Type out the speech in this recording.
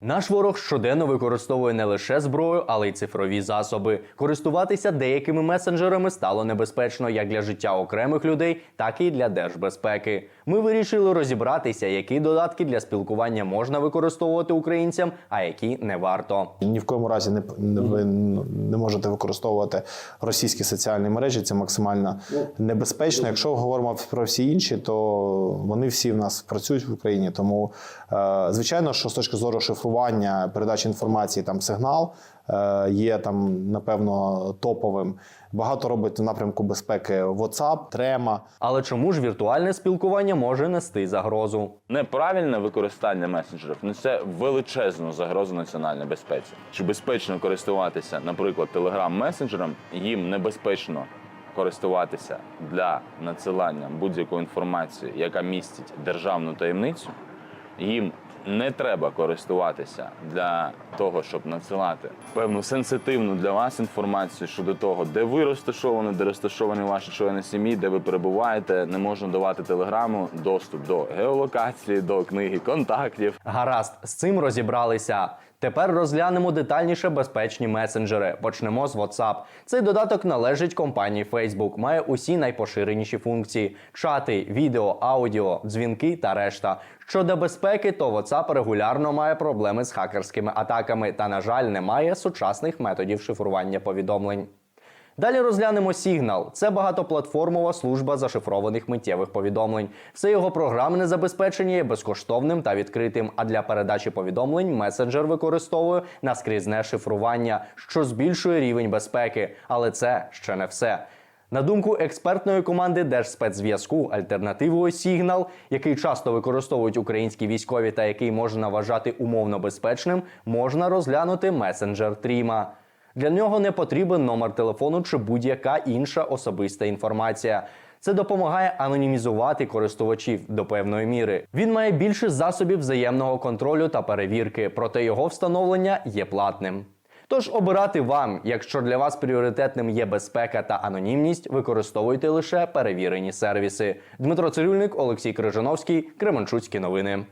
Наш ворог щоденно використовує не лише зброю, але й цифрові засоби. Користуватися деякими месенджерами стало небезпечно як для життя окремих людей, так і для держбезпеки. Ми вирішили розібратися, які додатки для спілкування можна використовувати українцям, а які не варто. Ні в коєму разі не, не ви не можете використовувати російські соціальні мережі. Це максимально небезпечно. Якщо говоримо про всі інші, то вони всі в нас працюють в Україні. Тому е, звичайно, що з точки зору шифрування, передачі інформації, там сигнал е, є там, напевно, топовим. Багато робить в напрямку безпеки WhatsApp, Trema. Але чому ж віртуальне спілкування може нести загрозу? Неправильне використання месенджерів несе величезну загрозу національній безпеці. Чи безпечно користуватися, наприклад, телеграм-месенджером, їм небезпечно користуватися для надсилання будь-якої інформації, яка містить державну таємницю. Їм не треба користуватися для того, щоб надсилати певну сенситивну для вас інформацію щодо того, де ви розташовані, де розташовані ваші члени сім'ї, де ви перебуваєте. Не можна давати телеграму доступ до геолокації, до книги контактів. Гаразд, з цим розібралися. Тепер розглянемо детальніше безпечні месенджери. Почнемо з WhatsApp. Цей додаток належить компанії Facebook, має усі найпоширеніші функції: чати, відео, аудіо, дзвінки та решта. Щодо безпеки, то WhatsApp регулярно має проблеми з хакерськими атаками та, на жаль, не має сучасних методів шифрування повідомлень. Далі розглянемо Signal. Це багатоплатформова служба зашифрованих миттєвих повідомлень. Все його програмне забезпечення є безкоштовним та відкритим. А для передачі повідомлень месенджер використовує наскрізне шифрування, що збільшує рівень безпеки. Але це ще не все. На думку експертної команди Держспецзв'язку, альтернативою Signal, який часто використовують українські військові та який можна вважати умовно безпечним, можна розглянути месенджер Тріма. Для нього не потрібен номер телефону чи будь-яка інша особиста інформація. Це допомагає анонімізувати користувачів до певної міри. Він має більше засобів взаємного контролю та перевірки, проте його встановлення є платним. Тож обирати вам, якщо для вас пріоритетним є безпека та анонімність, використовуйте лише перевірені сервіси. Дмитро Цирюльник, Олексій Крижановський, Кременчуцькі новини.